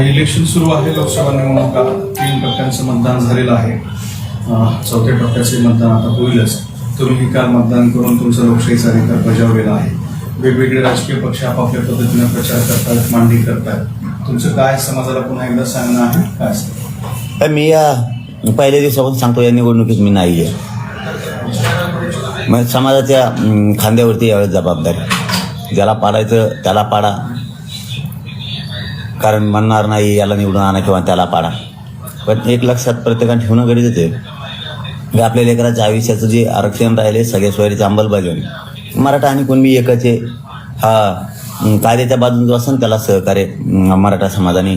Election सुरू आहे लोकसभा निवडणुका तीन टप्प्यांचं मतदान झालेलं आहे. चौथ्या टप्प्याचे मतदान आता होईलच. तुम्ही काल मतदान करून तुमचा लोकशाहीचा अधिकार बजावलेला आहे. वेगवेगळे राजकीय पक्ष आपापल्या पद्धतीने प्रचार करतात मांडणी करतात. तुमचं काय समाजाला पुन्हा एकदा सांगणं आहे? काय असतं मी या पहिल्या दिवसापासून सांगतो या निवडणुकीत मी नाही आहे मग समाजाच्या खांद्यावरती यावेळेस जबाबदारी. ज्याला पाडायचं त्याला पाडा. कारण म्हणणार नाही याला निवडून आणा किंवा त्याला पाडा. पण एक लक्षात प्रत्येकाने ठेवणं गरजेचं आहे. की आपल्या लेकराच्या आयुष्याचं जे आरक्षण राहिले सगळ्या सोयरीची अंमलबजावणी. मराठा आणि कुणबी एकच आहे हा कायद्याच्या बाजून जो असेल त्याला सहकार्य मराठा समाजाने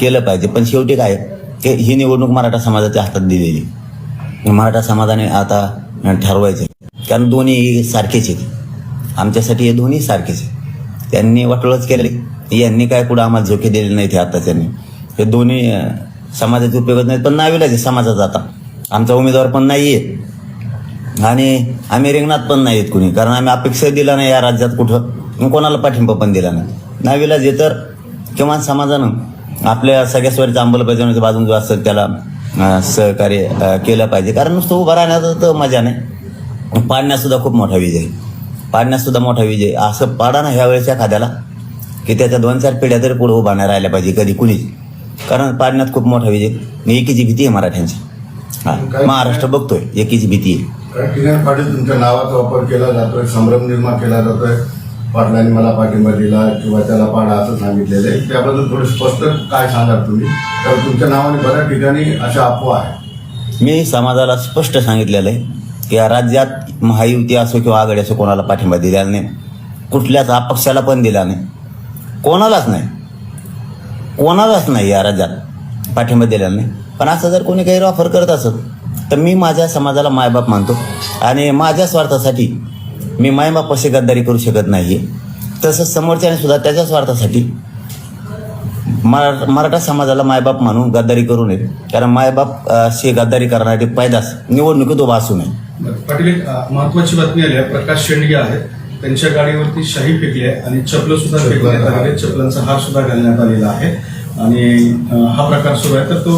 केलं पाहिजे. पण शेवटी काय की ही निवडणूक मराठा समाजाच्या हातात दिलेली मराठा समाजाने आता ठरवायचे कारण दोन्ही सारखेच आहेत. आमच्यासाठी हे दोन्ही सारखेच आहेत. त्यांनी वाटोळच केले यांनी काय कुठं आम्हाला झोके दिले नाहीत हे आताच्यांनी? हे दोन्ही समाजाचे उपयोगच नाहीत. पण नाविलाच आहे समाजाचा आता. आमचा उमेदवार पण नाही आहे आणि आम्ही रिंगणात पण नाही आहेत कुणी. कारण आम्ही अपेक्षा दिला नाही या राज्यात कुठं. कोणाला पाठिंबा पण दिला नाही. नाविलाज हे तर किमान समाजानं आपल्या सगळ्या स्वरीच्या अंमलबजावणीच्या बाजून जो असतं त्याला सहकार्य केलं पाहिजे. कारण नुसतं उभं राहण्याचं तर मजा नाही. पाडण्यासुद्धा खूप मोठा विजय. आहे. मोठा विजय. असं पाडा ना ह्यावेळेस एखाद्याला. की त्याच्या दोन चार पिढ्या तरी पुढे उभा नाही राहिल्या पाहिजे कधी कुणीच. कारण पाडण्यात खूप मोठा विजय. आणि एकीची भीती आहे मराठ्यांची. हा महाराष्ट्र बघतोय एकीची भीती आहे. कारण किनार पाटील तुमच्या नावाचा वापर केला जातोय संभ्रम निर्माण केला जातोय. पाटलांनी मला पाठिंबा दिला किंवा त्याला पाडा असं सांगितलेलं आहे. त्याबद्दल थोडं स्पष्ट काय सांगाल तुम्ही? कारण तुमच्या नावाने बऱ्याच ठिकाणी अशा अफवा आहे मी समाजाला स्पष्ट सांगितलेलं आहे की या राज्यात महायुती असो किंवा आघाडी असो कोणाला पाठिंबा दिलेला नाही. कुठल्याच अपक्षाला पण दिला नाही. कोणालाच नाही. कोणालाच नाही या राज्यात पाठिंबा दिलेला नाही. पण असं जर कोणी काही ऑफर करत असत तर मी माझ्या समाजाला मायबाप मानतो. आणि माझ्या स्वार्थासाठी मी मायबापाशी गद्दारी करू शकत नाही तसंच समोरच्याने सुद्धा त्याच्या स्वार्थासाठी मरा मराठा समाजाला मायबाप मानून गद्दारी करू नये. कारण मायबाप शी गद्दारी करण्यासाठी पैदास निवडणुकीत उभा असू नये. पाटील एक महत्वाची बातमी आली आहे. प्रकाश शेंडगे आहेत. त्यांच्या गाडीवरती शाही फेकली आहे आणि चपलं सुद्धा फेकण्यात आलेली आहे चपलांचा हार सुद्धा घालण्यात आलेला आहे. आणि हा प्रकार सुरू आहे. तर तो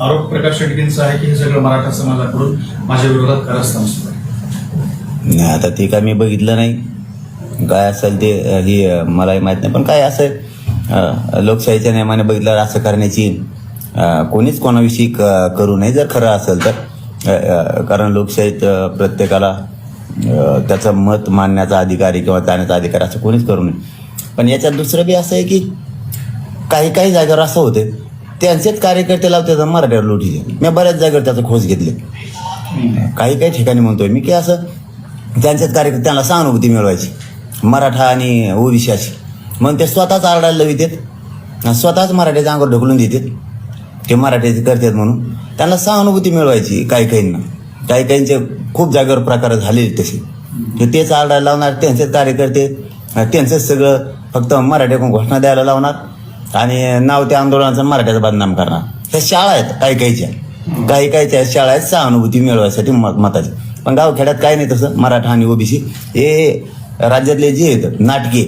आरोप प्रकाश शेंडगेंचा आहे की हे सगळं मराठा समाजाकडून माझ्या विरोधात कारस्थान सुरू आहे. नाही आता ते काय मी बघितलं नाही. काय असेल ते ही मलाही माहीत नाही. पण काय असेल अ, लोकशाहीच्या नियमाने बघितल्यावर असं करण्याची कोणीच कोणाविषयी क- करू नये. जर खरं असेल तर कारण लोकशाहीत प्रत्येकाला त्याचं मत मांडण्याचा अधिकार आहे किंवा जाण्याचा अधिकार असं कोणीच करू नये. पण याच्यात दुसरं बी असं आहे की काही काही जागेवर असं होते त्यांचेच कार्यकर्ते लावते मराठ्यावर लुटीचे मी बऱ्याच जागेवर त्याचा खोज घेतले. काही काही ठिकाणी म्हणतोय मी की असं त्यांच्याच कार्यकर्ते त्यांना सहानुभूती मिळवायची. मराठा आणि ओबीसी अशी मग ते स्वतःच आरडायला लावितात स्वतःच मराठ्याच्या अंगावर ढकलून देतात. ते मराठ्याचे करतात म्हणून. त्यांना सहानुभूती मिळवायची काही काहींना. काही त्यांचे खूप जागेवर प्रकार झालेले तसे. तर तेच आरडायला लावणार त्यांचे कार्यकर्ते त्यांचंच सगळं फक्त मराठ्याकडून घोषणा द्यायला लावणार आणि नाव त्या आंदोलनाचं मराठ्याचा बदनाम करणार. त्या शाळा आहेत काही काहीच्या. काही काहीच्या शाळा आहेत सहानुभूती मिळवायसाठी मत मताची. पण गावखेड्यात काही नाही तसं मराठा आणि ओबीसी. हे राज्यातले जे आहेत नाटके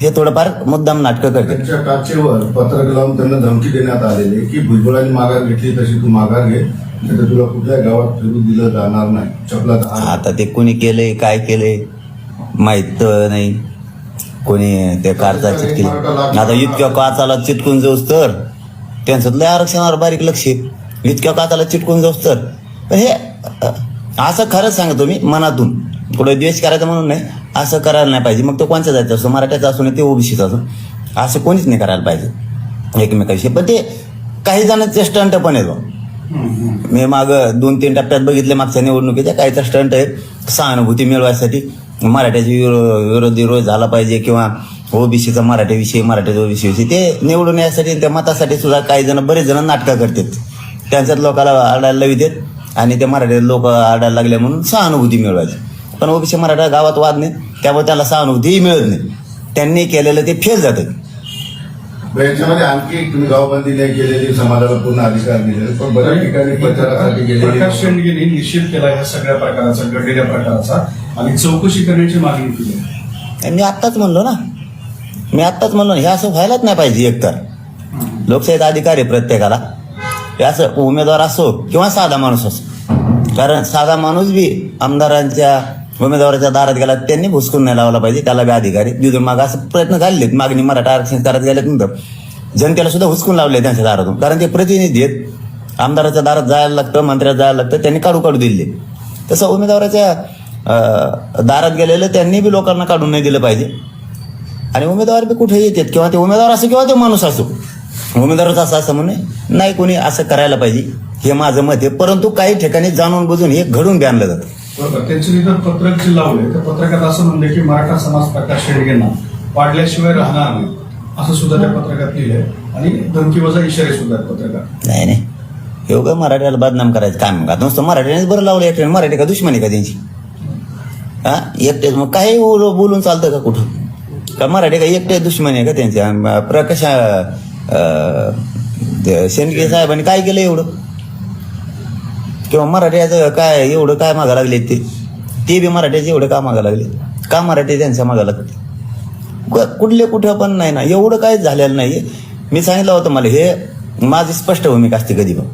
हे थोडंफार मुद्दाम नाटकं करते त्यांच्या काचेवर पत्रक लावून त्यांना धमकी देण्यात आलेली की भुजबळांनी माघार घेतली तशी तू माघार घे. तर तुला कुठल्या गावात फिरू दिलं जाणार नाही. चपलात हार. आता ते कोणी केलंय काय केलंय माहीत नाही. कोणी ते कारचा चिटकेल आता इतक्या काचाला चिटकून जाऊस तर त्यांचं लय आरक्षणावर बारीक लक्ष आहे. इतक्या काचाला चिटकून जाऊस तर. पण हे असं खरंच सांगतो मी मनातून. पुढे द्वेष करायचा म्हणून नाही असं करायला नाही पाहिजे. मग तो कोणत्या जायचं असो मराठ्याचा असो नाही ते ओबीसीचा असो. असं कोणीच नाही करायला पाहिजे. एकमेकाशी. पण ते काही जणांचे स्टंट पण बा. मी माग दोन तीन टप्प्यात बघितले मागच्या निवडणुकीच्या. काहीचा स्टंट आहे सहानुभूती मिळवायसाठी मराठ्याची विरो- विरोधी रोज झाला पाहिजे किंवा ओबीसीचा मराठ्याविषयी मराठ्याच्या ओबीसी विषयी. ते निवडून यासाठी त्या मतासाठी सुद्धा काही जण बरेच जण नाटकं करतात. त्यांच्यात लोकांना आडायला लावितात आणि ते मराठी लोक आडायला लागले म्हणून सहानुभूती मिळवायची. पण ओबीसी मराठा गावात वाद नाही त्यामुळे त्याला सहानुभूतीही मिळत नाही. त्यांनी केलेलं ते फेल जातं. याच्यामध्ये आणखी एक तुम्ही गावबंदी नाही केलेली समाजाला पूर्ण अधिकार दिलेले पण बऱ्याच ठिकाणी प्रचारासाठी प्रकाश गेलेली शेंडगेंनी निषेध केला ह्या सगळ्या प्रकाराचा घडलेल्या प्रकाराचा आणि चौकशी करण्याची मागणी केली. मी आत्ताच म्हणलो ना. मी आत्ताच म्हणलो ना हे असं व्हायलाच नाही पाहिजे एकतर. लोकशाहीचा अधिकार आहे प्रत्येकाला. हे असं उमेदवार असो किंवा साधा माणूस असो. कारण साधा माणूस बी आमदारांच्या उमेदवाराच्या दारात गेला त्यांनी भुसकून नाही लावला पाहिजे. त्याला बी अधिकारी तिथून माग असं प्रयत्न झालेत मागणी मराठा आरक्षण करत गेले नंतर जनतेला सुद्धा हुसकून लावले त्यांच्या दारातून. कारण ते प्रतिनिधी आहेत. आमदाराच्या दारात जायला लागतं मंत्र्यात जायला लागतं त्यांनी काढू काढू दिले. तसं उमेदवाराच्या दारात गेलेलं त्यांनी बी लोकांना काढून नाही दिलं पाहिजे. आणि उमेदवार बी कुठे येतात? किंवा ते उमेदवार असो किंवा ते माणूस असो. उमेदवारच असं असं म्हणे नाही कोणी असं करायला पाहिजे. हे माझं मत आहे. परंतु काही ठिकाणी जाणून बुजून हे घडून बी आणलं जातं. बरोबर त्यांचे तिथं पत्रक जे लावले त्या पत्रकात असं म्हणले की मराठा समाज प्रकाश शेडगेंना पाडल्याशिवाय राहणार नाही. असं सुद्धा त्या पत्रकात लिहिलंय. आणि धमकीवजा इशारे सुद्धा पत्रकात. नाही नाही. योग मराठ्याला बदनाम करायचं काम का? नुसतं मराठ्यानेच बरं लावलं एकट्याने मराठी का दुश्मनी का त्यांची? हा? एकटेच मग काही बोलून चालतं का कुठं? का मराठी का एकटे दुश्मनी आहे का त्यांची? प्रकाश अं, शेंडगे साहेबांनी काय केलं एवढं? किंवा मराठ्याचं काय एवढं काय मागा लागले ते? ते बी मराठ्याचे एवढं का मागा लागले? का मराठी त्यांच्या मागा लागते कुठले कुठं पण नाही ना एवढं काय झालेलं नाही मी सांगितलं होतं मला हे माझी स्पष्ट भूमिका असते कधी पण.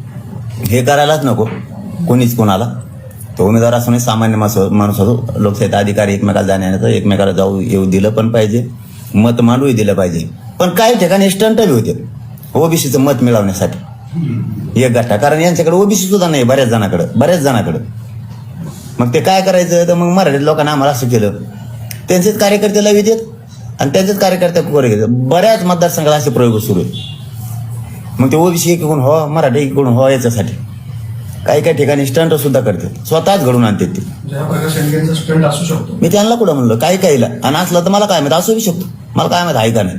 हे करायलाच नको कोणीच कोणाला. तो उमेदवार असो सामान्य माणूस माणूस असो लोकशाहीचा अधिकारी एकमेकाला जाण्याचा एकमेकाला जाऊ येऊ दिलं पण पाहिजे. मत मांडूही दिलं पाहिजे. पण काही ठिकाणी स्टंट बी होते. ओबीसीचं मत मिळवण्यासाठी. एक गठ्ठा कारण यांच्याकडे ओबीसी सुद्धा नाही बऱ्याच जणांकडे बऱ्याच जणांकडे. मग ते काय करायचं? तर मग मराठी लोकांना आम्हाला असं केलं. त्यांचेच कार्यकर्ते लावी देत आणि त्यांचेच कार्यकर्ते कोरे घेतात बऱ्याच मतदारसंघात असे प्रयोग सुरू आहेत. मग ते ओबीसी इकडून हो मराठी इकडून हो याच्यासाठी. काही काही ठिकाणी स्टंट सुद्धा करतात. स्वतःच घडून आणतात ते. मी त्यांना कुठं म्हणलं? काही काहीला आणि असलं तर मला काय माहिती? असू बी शकतो. मला काय माहिती आहे का नाही?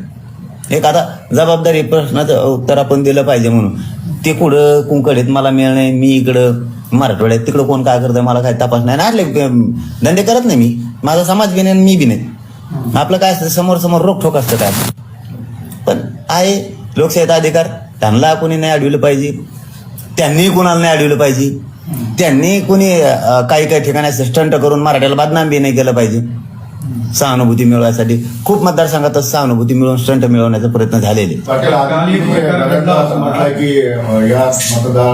एक आता जबाबदारी प्रश्नाचं उत्तर आपण दिलं पाहिजे म्हणून. ते कुठं कुंकड मला मिळ नाही मी इकडं मराठवाड्यात तिकडं कोण काय करतंय मला काय तपास नाही. ना आटले धंदे करत नाही मी. माझा समाज बी नाही मी बी नाही. आपलं काय असतं समोर समोर रोखोक असतं काय? पण आहे लोकशाहीचा अधिकार. त्यांना कोणी नाही अडविलं पाहिजे. त्यांनी कोणाला नाही अडविलं पाहिजे. त्यांनी कोणी काही काही ठिकाणी स्टंट करून मराठ्याला बदनाम बी नाही केलं पाहिजे. सहानुभूती मिळवायसाठी खूप मतदारसंघात सहानुभूती मिळवून स्टंट मिळवण्याचा प्रयत्न झालेले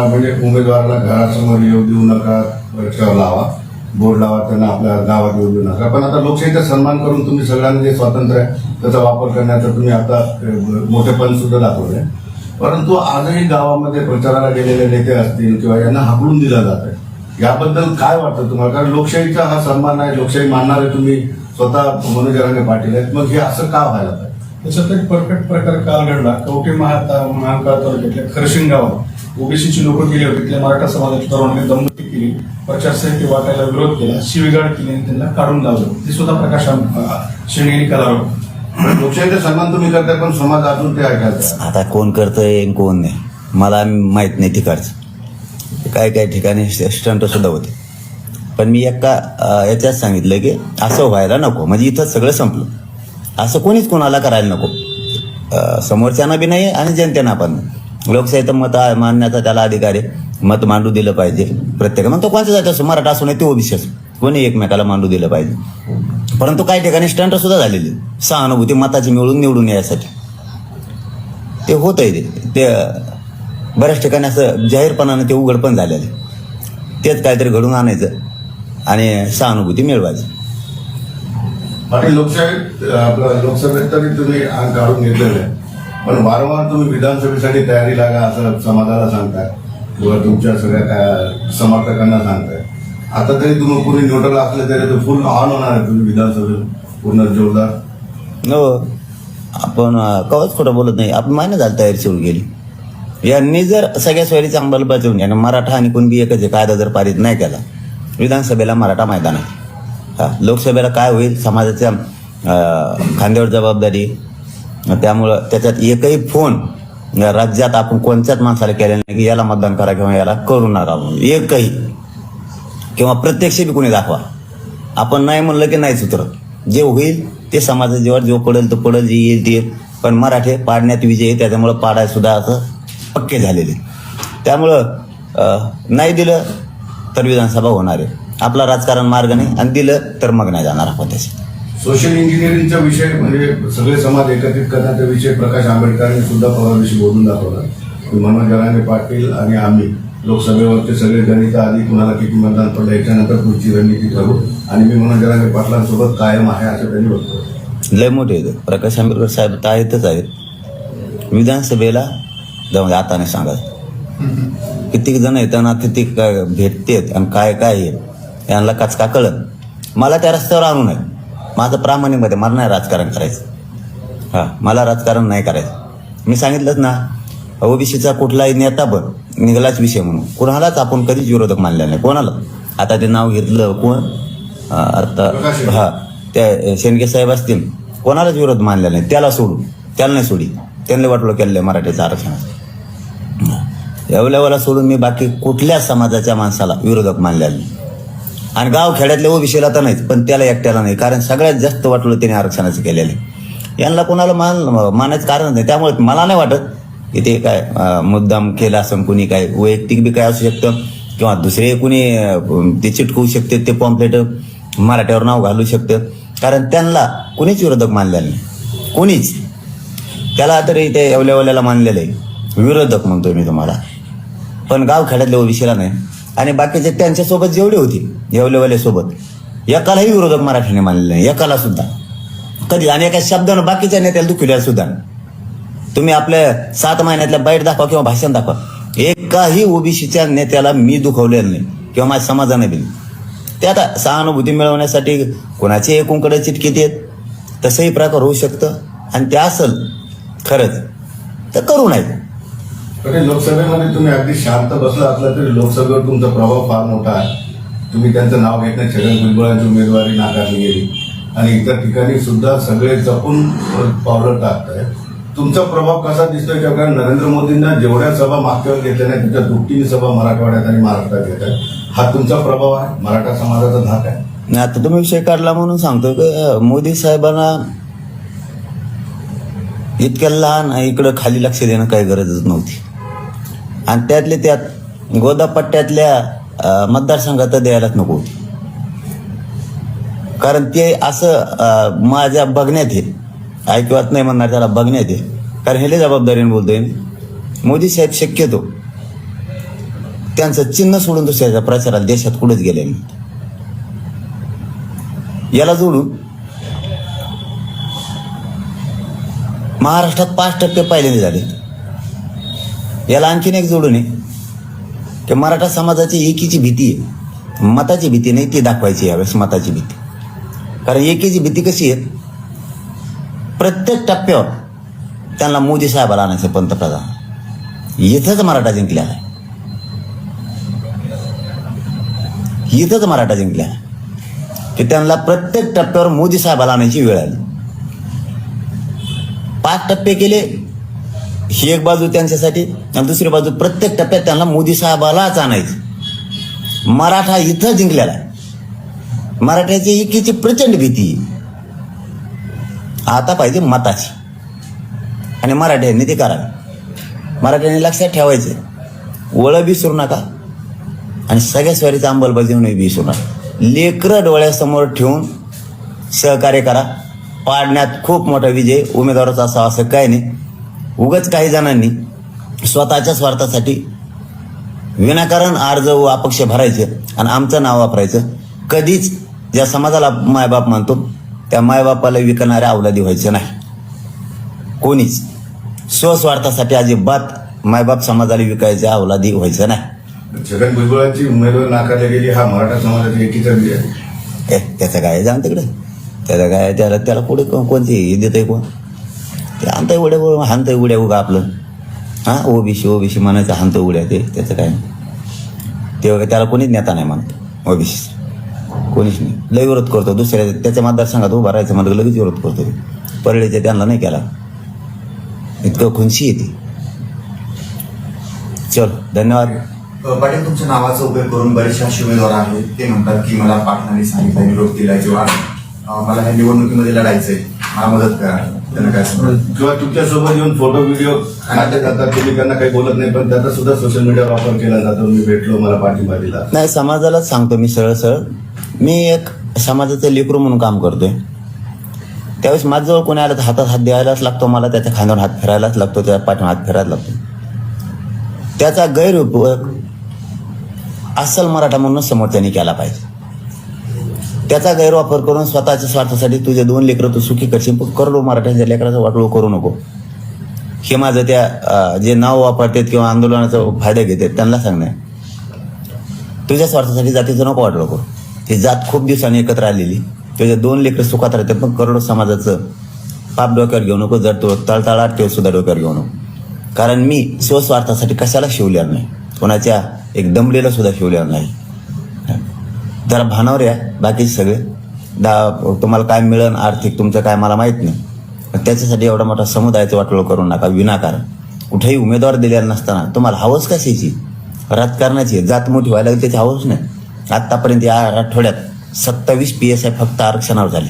म्हणजे उमेदवाराला घरासमोर येऊ देऊ नका रस्त्यावर लावा बोर्ड लावा त्यांना आपल्या गावात येऊ देऊ नका. पण आता लोकशाहीचा सन्मान करून तुम्ही सगळ्यांना जे स्वातंत्र्य आहे त्याचा वापर करण्याचा तुम्ही आता मोठेपण सुद्धा दाखवलंय. परंतु आजही गावामध्ये प्रचाराला गेलेले नेते असतील किंवा यांना हाकलून दिलं जात आहे याबद्दल काय वाटतं तुम्हाला? कारण लोकशाहीचा हा सन्मान आहे लोकशाही मानणारे तुम्ही स्वतः मनोज जरांगे पाटील आहेत. मग हे असं का व्हायला पाहिजे? त्याच्यात एक परफेक्ट प्रकार काल घडला. कवठे महाता महांकाळ तालुक्यातल्या खरशिंग गावात ओबीसीची लोक गेली होती. तिथल्या मराठा समाजाच्या तरुणांनी दंगती केली. प्रचार साहित्य वाटायला विरोध केला. शिवीगाळ केली आणि त्यांना काढून लावलं. ते सुद्धा प्रकाश शेणगेनी कलावलं लोकशाहीचा सन्मान तुम्ही करताय पण समाज अजून ते ऐकायचं आता कोण करतंय आणि कोण नाही मला माहीत नाही तिकडचं. काय काय ठिकाणी स्टंट सुद्धा होते. पण मी एका याच्यात सांगितलं की असं व्हायला नको. म्हणजे इथं सगळं संपलं. असं कोणीच कोणाला करायला नको. अं, समोरच्यांना बी नाही आणि जनतेना पण नाही. लोकशाहीचं मत मानण्याचा त्याला अधिकार आहे. मत मांडू दिलं पाहिजे. प्रत्येक मग तो कोणत्या जात असो? मराठा असो नाही ते ओबीसी असो. कोणी एकमेकाला मांडू दिलं पाहिजे. परंतु काही ठिकाणी स्टंट सुद्धा झालेले सहानुभूती मताची मिळून निवडून यायसाठी. ते होत आहे ते. ते बऱ्याच ठिकाणी असं जाहीरपणानं ते उघड पण झालेलं आहे. तेच काहीतरी घडून आणायचं. आणि सहानुभूती मिळवायची. पाटील लोकशाहीत आपलं लोकसभेत तरी तुम्ही काढून घेतलेलं आहे. पण वारंवार तुम्ही विधानसभेसाठी तयारी लागा असं समाजाला सांगताय. किंवा तुमच्या सगळ्या काय समर्थकांना सांगताय. आता तरी तुम्ही कुणी न्यूट्रल असले तरी फुल ऑन होणार आहे तुम्ही विधानसभेत. पूर्ण जोरदार. हो. आपण कवच खोटं बोलत नाही. आपण मान्य झालं तयारी सुरू केली. यांनी जर सगळ्या सोयरीची अंमलबजावणी आणि मराठा आणि कुणबी एकच आहे, कायदा जर पारित नाही केला विधानसभेला मराठा मैदान आहे. लोकसभेला काय होईल? समाजाच्या खांद्यावर जबाबदारी. त्यामुळं त्याच्यात एकही फोन राज्यात आपण कोणत्याच माणसाला केलेला नाही की याला मतदान करा किंवा याला करू नका एकही. किंवा प्रत्यक्ष बी कोणी दाखवा. आपण नाही म्हणलं की नाही उतरत जे होईल ते समाजाच्यावर जो पडेल तो पडेल जे येईल ते पण मराठे पाडण्यात विजय आहे त्याच्यामुळं पाडायसुद्धा असं पक्के झालेले त्यामुळं नाही दिलं तर विधानसभा होणार आहे. आपला राजकारण मार्ग नाही आणि दिलं तर मग नाही जाणार आपण त्याचे. सोशल इंजिनिअरिंगचा विषय म्हणजे सगळे समाज एकत्रित करण्याचा विषय प्रकाश आंबेडकरांनी सुद्धा दिवशी बोलून दाखवला. की मनोज जरांगे पाटील आणि आम्ही लोकसभेवरचे सगळे गणित आधी कुणाला किती मतदान पडलं याच्यानंतर पुढची रणनीती ठरवू. आणि मी मनोज जरांगे पाटलांसोबत कायम आहे असं त्यांनी वक्तव्य लय मोठे आहेत. प्रकाश आंबेडकर साहेब तर आहेतच आहेत. विधानसभेला जाऊन आता नाही सांगत कित्येक जण येताना तिथे काय भेटतेत आणि काय काय आहे यांना कचका कळत मला त्या रस्त्यावर आणू नये. माझं प्रामाणिकमध्ये मला नाही राजकारण करायचं. हां मला राजकारण नाही करायचं. मी सांगितलंच ना ओबीसीचा कुठलाही नेता पण निघालाच विषय म्हणून. कोणालाच आपण कधीच विरोधक मानले नाही. कोणाला? आता ते नाव घेतलं कोण? आता. हा त्या शेंडगे साहेब असतील. कोणालाच विरोध मानला नाही. त्याला सोडू. त्याला नाही सोडी. त्यांना वाटलं केलं मराठीचं आरक्षण. एवढ्याला सोडून मी बाकी कुठल्याच समाजाच्या माणसाला विरोधक मानले नाही. आणि गाव खेड्यातल्या ओबीसीला तर नाहीच पण त्याला एकट्याला नाही. कारण सगळ्यात जास्त वाटलं त्याने आरक्षणाचं केलेलं आहे. यांना कोणाला मान मानायचं कारण नाही. त्यामुळे मला नाही वाटत की ते काय मुद्दाम केलं असं कुणी काय वैयक्तिक बी काय असू शकतं किंवा दुसरे कुणी ते चिटकवू शकते ते पॉम्पलेट मराठ्यावर नाव घालू शकतं. कारण त्यांना कुणीच विरोधक मानलेलं नाही. कोणीच. त्याला तरी ते एवल्यावल्याला मानलेलं आहे. विरोधक म्हणतो मी तुम्हाला. पण गाव खेड्यातल्या ओबीसीला नाही. आणि बाकीचे त्यांच्यासोबत जेवढे होते येवलेवाल्यासोबत एकालाही विरोधक मराठीने मानले नाही. एकाला सुद्धा. कधी आणि एका शब्दानं बाकीच्या नेत्याला दुखवल्या सुद्धा तुम्ही आपल्या सात महिन्यातल्या बाईट दाखवा किंवा भाषण दाखवा. एकाही ओबीसीच्या नेत्याला मी दुखवलेलं नाही किंवा माझ्या समाजाने बी ते आता सहानुभूती मिळवण्यासाठी कोणाचे एकूणकडे चिटकीत देत तसंही प्रकार होऊ शकतं. आणि ते असल खरंच तर करू नये पण लोकसभेमध्ये तुम्ही अगदी शांत बसला असला तरी लोकसभेवर तुमचा प्रभाव फार मोठा आहे. तुम्ही त्यांचं नाव घेत छगन भुजबळांची उमेदवारी नाकारली गेली. आणि इतर ठिकाणी सुद्धा सगळे जपून पावलं टाकत आहे तुमचा प्रभाव कसा दिसतोय की कारण नरेंद्र मोदींना जेवढ्या सभा मागच्यावर घेतल्या नाही त्याच्या दुपटीने सभा मराठवाड्यात आणि महाराष्ट्रात घेत आहे हा तुमचा प्रभाव आहे? मराठा समाजाचा धाक आहे? आता तुम्ही विषय काढला म्हणून सांगतो की मोदी साहेबांना इतक्या लहान इकडं खाली लक्ष देणं काही गरजच नव्हती. आणि त्यातले त्यात गोदापट्ट्यातल्या मतदारसंघात तर द्यायलाच नको. कारण ते असं माझ्या बघण्यात आहे. ऐकवत नाही म्हणणार त्याला बघण्यात आहे. कारण हे जबाबदारीने बोलतोय मोदी साहेब शक्यतो त्यांचं चिन्ह सोडून दुसऱ्याच्या प्रचाराला देशात कुठेच गेले नाही याला जोडून महाराष्ट्रात पाच टक्के पहिल्यांदा झाले. याला आणखीन एक जोडून आहे. की मराठा समाजाची एकीची भीती आहे. मताची भीती नाही ती दाखवायची यावेळेस मताची भीती. कारण एकीची भीती कशी आहे? प्रत्येक टप्प्यावर त्यांना मोदी साहेबाला आणायचं पंतप्रधान. इथंच मराठा जिंकल्या. आहे इथंच मराठा जिंकल्या. आहे की त्यांना प्रत्येक टप्प्यावर मोदी साहेबाला आणायची वेळ आली. पाच टप्पे केले ही एक बाजू त्यांच्यासाठी आणि दुसरी बाजू प्रत्येक टप्प्यात त्यांना मोदी साहेबालाच आणायचं. मराठा इथं जिंकलेला आहे. मराठ्याची एकीची प्रचंड भीती. आता पाहिजे मताची. आणि मराठ्यांनी ते करावे. मराठ्यांनी लक्षात ठेवायचं. ओळख विसरू नका. आणि सगळ्या स्वारीचा अंमलबजावणी विसरू नका. लेकरं डोळ्यासमोर ठेवून सहकार्य करा. पाडण्यात खूप मोठा विजय. उमेदवाराचा असावा असं काय नाही. उगच काही जणांनी स्वतःच्या स्वार्थासाठी विनाकारण अर्ज व अपक्ष भरायचे आणि आमचं नाव वापरायचं. कधीच ज्या समाजाला मायबाप मानतो त्या मायबापाला विकणाऱ्या अवलादी व्हायचं नाही. कोणीच स्वस्वार्थासाठी अजिबात मायबाप समाजाला विकायच्या अवलादी व्हायचं नाही. छगन भुजबळांची उमेदवारी नाकारली गेली हा मराठा समाजाचा एकीचा विजय आहे. त्याचं काय जाण तिकडे. त्याचं काय त्याला त्याला पुढे कोणती हे देतंय कोण? ते आणतंय उड्या हाणतंय उड्या उगा आपलं. हां ओबीसी ओबीसी म्हणायचं हाणतं उड्या ते त्याचं काय ते वगैरे त्याला कोणीच नेता नाही म्हणत ओबीसी. कोणीच नाही. लय विरोध करतो दुसऱ्या त्याच्या मतदारसंघात उभा राहायचं म्हणलं लगेच विरोध करतो परळीच्या त्यांना नाही केला. इतकं खुनशी येते चल धन्यवाद. पाटील तुमच्या नावाचा उपयोग करून बरेचसे असे उमेदवार आहेत ते म्हणतात की मला पाटलांनी सांगितलं निरोप दिला किंवा मला ह्या निवडणुकीमध्ये लढायचंय मला मदत करा. त्यांना काय सांगणार किंवा तुमच्यासोबत येऊन फोटो व्हिडिओ काढले जातात तुम्ही त्यांना काही बोलत नाही पण त्याचा सुद्धा सोशल मीडियावर वापर केला जातो. मी भेटलो मला पाठिंबा दिला नाही समाजालाच सांगतो मी सरळ सरळ. मी एक समाजाचं लेकरू म्हणून काम करतोय. त्यावेळेस माझ्याजवळ कोणी आलं तर हातात हात द्यायलाच लागतो मला त्याच्या खांद्यावर हात फिरायलाच लागतो त्याच्या पाठीवर हात फिरायला लागतो. त्याचा गैरउपयोग अस्सल मराठा म्हणून समोर त्यांनी केला पाहिजे. त्याचा गैरवापर करून स्वतःच्या स्वार्थासाठी तुझे दोन लेकरं तू सुखी करशील. पण करोडो मराठ्यांच्या लेकराचं वाटळू करू नको. हे माझं त्या जे नाव वापरतात किंवा आंदोलनाचा फायदा घेतात त्यांना सांगणं तुझ्या स्वार्थासाठी जातीचं नको वाटलं करू. ही जात खूप दिवसांनी एकत्र आलेली. तुझे दोन लेकरं सुखात राहते पण करोडो समाजाचं पाप डोक्यावर घेऊ नको. जर तो तळतळाट ठेव सुद्धा डोक्यावर घेऊ नको. कारण मी स्वस्वार्थासाठी कशाला शिवलेलं नाही? कोणाच्या एक दमलेला सुद्धा शिवलेलं नाही. जरा भानावर या बाकीचे सगळे. दा तुम्हाला काय मिळेल आर्थिक तुमचं काय मला माहीत नाही. त्याच्यासाठी एवढा मोठा समुदायाचं वाटोळ करू नका विनाकारण. कुठेही उमेदवार दिलेला नसताना तुम्हाला हवस कशाची? राजकारणाची जात मोठी व्हायला लागली त्याची हवस नाही. आत्तापर्यंत या आठवड्यात सत्तावीस पी एस आय फक्त आरक्षणावर झाले.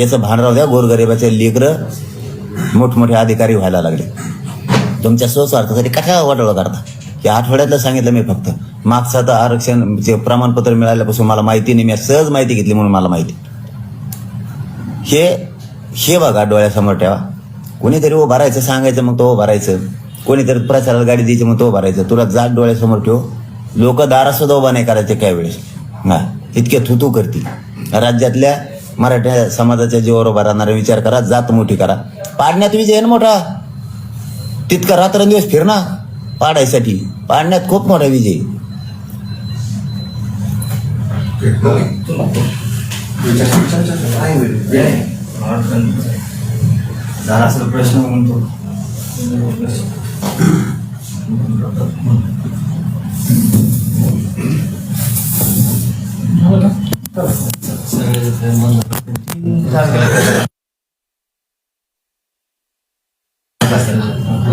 याचं भान राहू द्या गोरगरिबाचे लेकरं मोठमोठे अधिकारी व्हायला लागले. तुमच्या स्वस्वार्थासाठी कशा वाटोळं करता? ते आठवड्यातलं सांगितलं मी फक्त. मागचं आता आरक्षण प्रमाणपत्र मिळाल्यापासून मला माहिती नाही मी सहज माहिती घेतली म्हणून मला माहिती. हे हे बघा डोळ्यासमोर ठेवा. कोणीतरी उभं राहायचं सांगायचं मग तो उभं राहायचं. कोणीतरी प्रचाराला गाडी द्यायची मग तो भरायचं राहायचं. तुला जात डोळ्यासमोर ठेव. लोक दारासुद्धा उभा नाही करायचे काही वेळेस. हा इतके थुतू करतील. राज्यातल्या मराठा समाजाच्या जीवावर उभा राहणारा विचार करा जात मोठी करा. पाडण्यात विजय आहे ना मोठा? तितका रात्रंदिवस फिरणा पाडायसाठी. पाडण्यात खूप मोठा विजय झाला असेल प्रश्न म्हणतो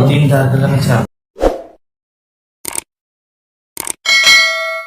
तीन तारखेला चार